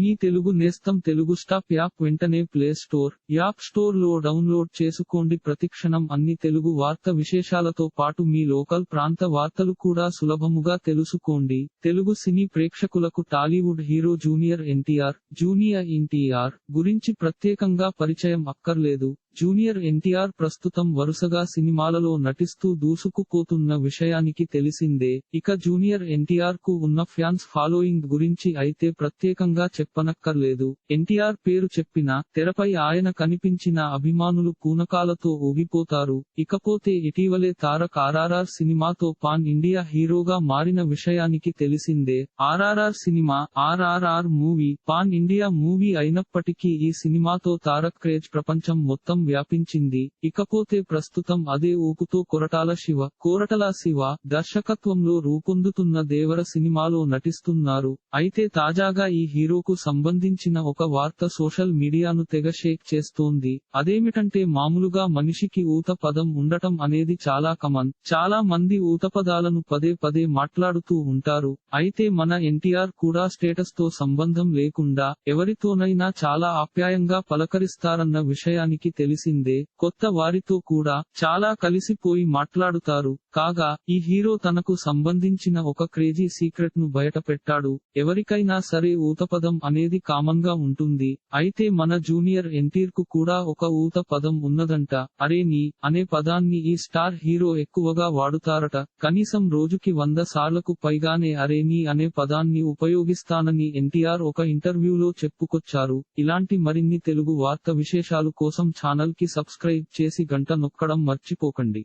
మీ తెలుగు నేస్తం Telugu stop app వెంటనే play store app స్టోర్లో డౌన్లోడ్ చేసుకోండి. ప్రతిక్షణం అన్ని తెలుగు వార్త విశేషాలతో పాటు మీ లోకల్ ప్రాంత వార్తలు కూడా సులభముగా తెలుసుకోండి. తెలుగు సినీ ప్రేక్షకులకు Tollywood hero junior NTR junior NTR గురించి ప్రత్యేకంగా పరిచయం అక్కర్లేదు. జూనియర్ ఎన్టీఆర్ ప్రస్తుతం వరుసగా సినిమాలలో నటిస్తూ దూసుకుపోతున్న విషయానికి తెలిసిందే. ఇక జూనియర్ ఎన్టీఆర్కు ఉన్న ఫ్యాన్స్ ఫాలోయింగ్ గురించి అయితే ప్రత్యేకంగా చెప్పనక్కర్లేదు. ఎన్టీఆర్ పేరు చెప్పినా తెరపై ఆయన కనిపించిన అభిమానులు పూనకాలతో ఊగిపోతారు. ఇకపోతే ఇటీవలే తారక్ ఆర్ఆర్ఆర్ సినిమాతో పాన్ ఇండియా హీరోగా మారిన విషయానికి తెలిసిందే. RRR cinema RRR movie pan India movie అయినప్పటికీ ఈ సినిమాతో తారక్ క్రేజ్ ప్రపంచం మొత్తం వ్యాపించింది. ఇకపోతే ప్రస్తుతం అదే ఊపుతో కొరటాల శివ కోరటల శివ దర్శకత్వంలో రూపొందుతున్న దేవర సినిమాలో నటిస్తున్నారు. అయితే తాజాగా ఈ హీరోకు సంబంధించిన ఒక వార్త సోషల్ మీడియాను తెగ షేక్ చేస్తోంది. అదేమిటంటే మామూలుగా మనిషికి ఊత పదం ఉండటం అనేది చాలా కమన్. చాలా మంది ఊత పదాలను పదే పదే మాట్లాడుతూ ఉంటారు. అయితే మన ఎన్టీఆర్ కూడా స్టేటస్తో సంబంధం లేకుండా ఎవరితోనైనా చాలా ఆప్యాయంగా పలకరిస్తారన్న విషయానికి తెలిసిందే కొత్త వారితో కూడా చాలా కలిసిపోయి మాట్లాడుతారు. కాగా ఈ హీరో తనకు సంబంధించిన ఒక క్రేజీ సీక్రెట్ను బయట పెట్టాడు ఎవరికైనా సరే ఊతపదం అనేది కామన్గా ఉంటుంది. అయితే మన జూనియర్ ఎన్టీర్కు కూడా ఒక ఊత పదం ఉన్నదంట అరేని అనే పదాన్ని ఈ స్టార్ హీరో ఎక్కువగా వాడుతారట. కనీసం రోజుకి వంద సార్లకు పైగానే అరేని అనే పదాన్ని ఉపయోగిస్తానని ఎన్టీఆర్ ఒక ఇంటర్వ్యూలో చెప్పుకొచ్చారు. ఇలాంటి మరిన్ని తెలుగు వార్త విశేషాలు కోసం ఛానల్కి సబ్స్క్రైబ్ చేసి గంట నొక్కడం మర్చిపోకండి.